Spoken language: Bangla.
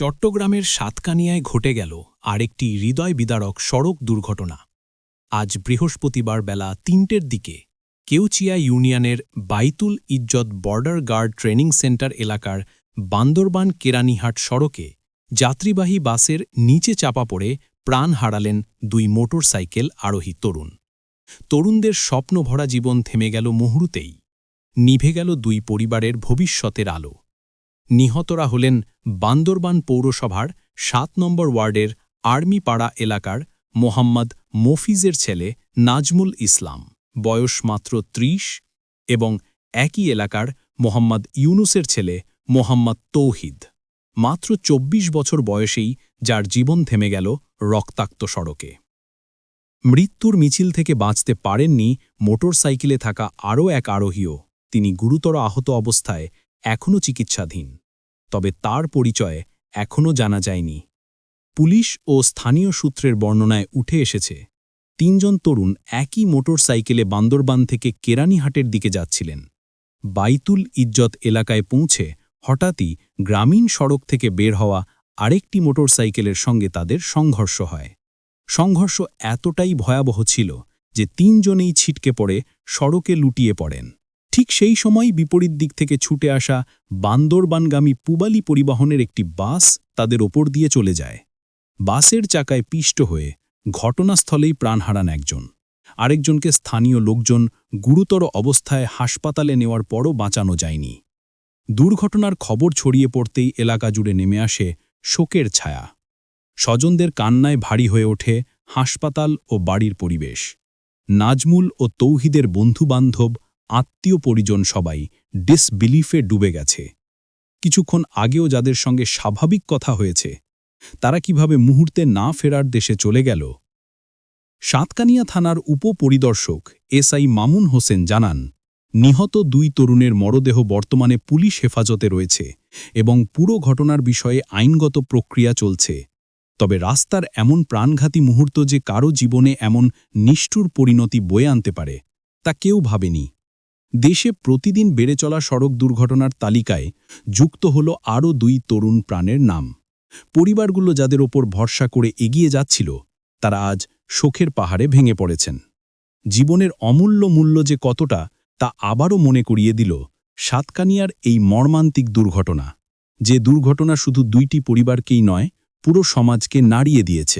চট্টগ্রামের সাতকানিয়ায় ঘটে গেল আরেকটি হৃদয় বিদারক সড়ক দুর্ঘটনা। আজ বৃহস্পতিবার বেলা তিনটের দিকে কেউচিয়া ইউনিয়নের বাইতুল ইজ্জত বর্ডার গার্ড ট্রেনিং সেন্টার এলাকার বান্দরবান কেরানীহাট সড়কে যাত্রীবাহী বাসের নিচে চাপা পড়ে প্রাণ হারালেন দুই মোটরসাইকেল আরোহী তরুণ। তরুণদের স্বপ্নভরা জীবন থেমে গেল মুহূর্তেই। নিভে গেল দুই পরিবারের ভবিষ্যতের আলো। নিহতরা হলেন বান্দরবান পৌরসভার সাত নম্বর ওয়ার্ডের আর্মিপাড়া এলাকার মোহাম্মদ মফিজের ছেলে নাজমুল ইসলাম। বয়স মাত্র ত্রিশ এবং একই এলাকার মোহাম্মদ ইউনুসের ছেলে মোহাম্মদ তৌহিদ। মাত্র ২৪ বছর বয়সেই যার জীবন থেমে গেল রক্তাক্ত সড়কে। মৃত্যুর মিছিল থেকে বাঁচতে পারেননি মোটরসাইকেলে থাকা আরও এক আরোহীও। তিনি গুরুতর আহত অবস্থায় এখনও চিকিৎসাধীন। তবে তার পরিচয় এখনও জানা যায়নি। পুলিশ ও স্থানীয় সূত্রের বর্ণনায় উঠে এসেছে, তিনজন তরুণ একই মোটরসাইকেলে বান্দরবান থেকে কেরানীহাটের দিকে যাচ্ছিলেন। বাইতুল ইজ্জত এলাকায় পৌঁছে হঠাৎই গ্রামীণ সড়ক থেকে বের হওয়া আরেকটি মোটরসাইকেলের সঙ্গে তাদের সংঘর্ষ হয়। সংঘর্ষ এতটাই ভয়াবহ ছিল যে তিনজনেই ছিটকে পড়ে সড়কে লুটিয়ে পড়েন। ঠিক সেই সময় বিপরীত দিক থেকে ছুটে আসা বান্দরবানগামী পুবালি পরিবহনের একটি বাস তাদের ওপর দিয়ে চলে যায়। বাসের চাকায় পিষ্ট হয়ে ঘটনাস্থলেই প্রাণ হারান একজন। আরেকজনকে স্থানীয় লোকজন গুরুতর অবস্থায় হাসপাতালে নেওয়ার পরও বাঁচানো যায়নি। দুর্ঘটনার খবর ছড়িয়ে পড়তেই এলাকা জুড়ে নেমে আসে শোকের ছায়া। স্বজনদের কান্নায় ভারী হয়ে ওঠে হাসপাতাল ও বাড়ির পরিবেশ। নাজমুল ও তৌহিদের বন্ধুবান্ধব আত্মীয় পরিজন সবাই ডিসবিলিফে ডুবে গেছে। কিছুক্ষণ আগেও যাদের সঙ্গে স্বাভাবিক কথা হয়েছে, তারা কীভাবে মুহূর্তে না ফেরার দেশে চলে গেল? সাতকানিয়া থানার উপপরিদর্শক এসআই মামুন হোসেন জানান, নিহত দুই তরুণের মরদেহ বর্তমানে পুলিশ হেফাজতে রয়েছে এবং পুরো ঘটনার বিষয়ে আইনগত প্রক্রিয়া চলছে। তবে রাস্তার এমন প্রাণঘাতী মুহূর্ত যে কারও জীবনে এমন নিষ্ঠুর পরিণতি বয়ে আনতে পারে, তা কেউ ভাবেনি। দেশে প্রতিদিন বেড়ে চলা সড়ক দুর্ঘটনার তালিকায় যুক্ত হল আরও দুই তরুণ প্রাণের নাম। পরিবারগুলো যাদের ওপর ভরসা করে এগিয়ে যাচ্ছিল, তারা আজ শোকের পাহাড়ে ভেঙে পড়েছেন। জীবনের অমূল্য মূল্য যে কতটা, তা আবারও মনে করিয়ে দিল সাতকানিয়ার এই মর্মান্তিক দুর্ঘটনা। যে দুর্ঘটনা শুধু দুইটি পরিবারকেই নয়, পুরো সমাজকে নাড়িয়ে দিয়েছে।